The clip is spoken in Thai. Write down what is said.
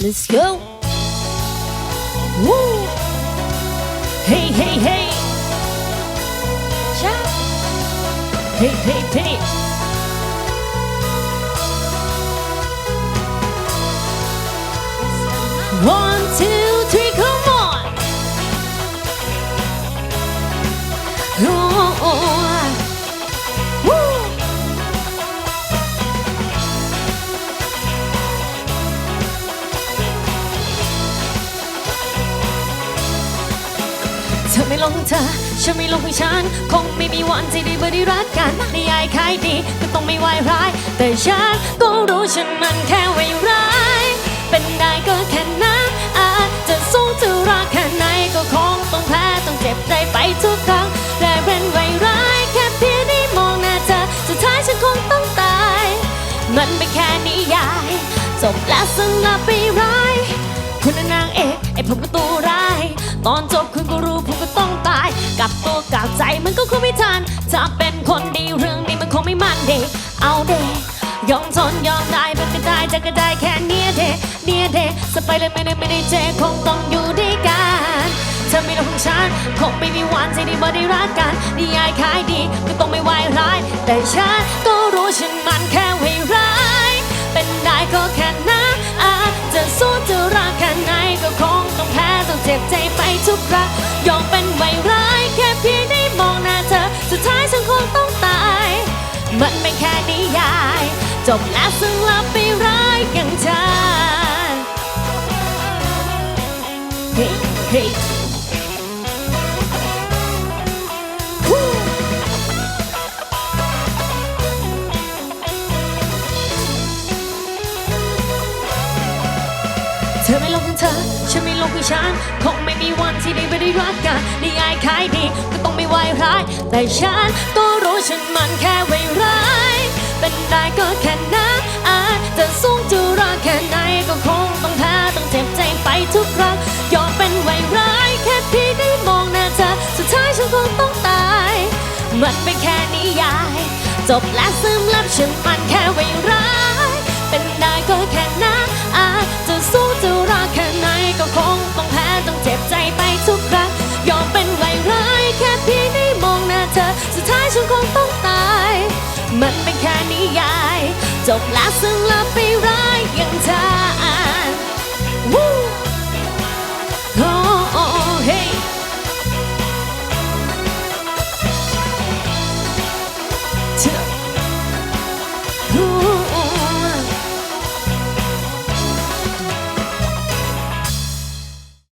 Let's go. Woo. Hey hey hey. Ciao Hey hey hey. One, two, three, come on! Oh, oh, อไม่ลงเธอฉันไม่ลงของฉัน คงไม่มีวันที่ได้บริรักกันนิยายขายดีก็ต้องไม่วายร้าย แต่ฉันก็รู้ฉันมันแค่ไว้ร้าย เป็นได้ก็แค่นั้นอาจจะสู้จะรักแค่ไหนก็คงต้องแพ้ต้องเจ็บใจไปทุกครั้งแต่เป็นไว้ร้ายแค่เพียงได้มองหน้าเธอสุดท้ายฉันคงต้องตาย มันเป็นแค่นิยายจบแล้วสำหรับไปร้ายคุณน่ะนางเอกไอ้ผมก็ตัวร้าย ตอนจบคุณ กับตัวกับใจมันก็คงไม่ทันถ้าเป็นคนดีเรื่องนี้มันคงไม่มันเดเอาเดยอมทนยอมได้เป็นก็ได้จะก็ได้แค่เนี้ยเดเนี้ยเดสไปเลยไม่ได้ไม่ได้เจคงต้องอยู่ด้วยกันเธอไม่รักของฉันคงไม่มีวันที่ได้บ่ได้รักกันนิยายขายดีก็ต้องไม่วายร้าย แต่ฉันก็รู้ฉันมันแค่ไว้ร้าย เป็นได้ก็แค่นั้นอาจจะสู้จะรักแค่ไหนก็คงต้องแพ้ต้องเจ็บใจไปทุกครั้งยอมเป็น คงต้องตาย มันเป็นแค่นิยาย จบแล้วซึ่งลับไปร้ายอย่างฉันเฮ้เฮ้เธอไม่ลงของเธอ ฉันไม่ลงของฉัน คงไม่มีวันที่ได้ไปได้รักกันนิยายขาย แต่ฉันก็รู้ฉันมันแค่ไวร้าย เป็นได้ก็แค่นั้นอาจจะสูงจะรักแค่ไหนก็คงต้องแพ้ต้องเจ็บใจไปทุกครั้งยอมเป็นไวร้าย แค่เพี่ได้มองหน้าเธอสุดท้ายฉันคงต้องตายมันเป็นแค่นิยาย จบและซึมลับฉันมันแค่ไวร้าย เป็นได้ก็ จบแล้วซึ่งลาไปรัก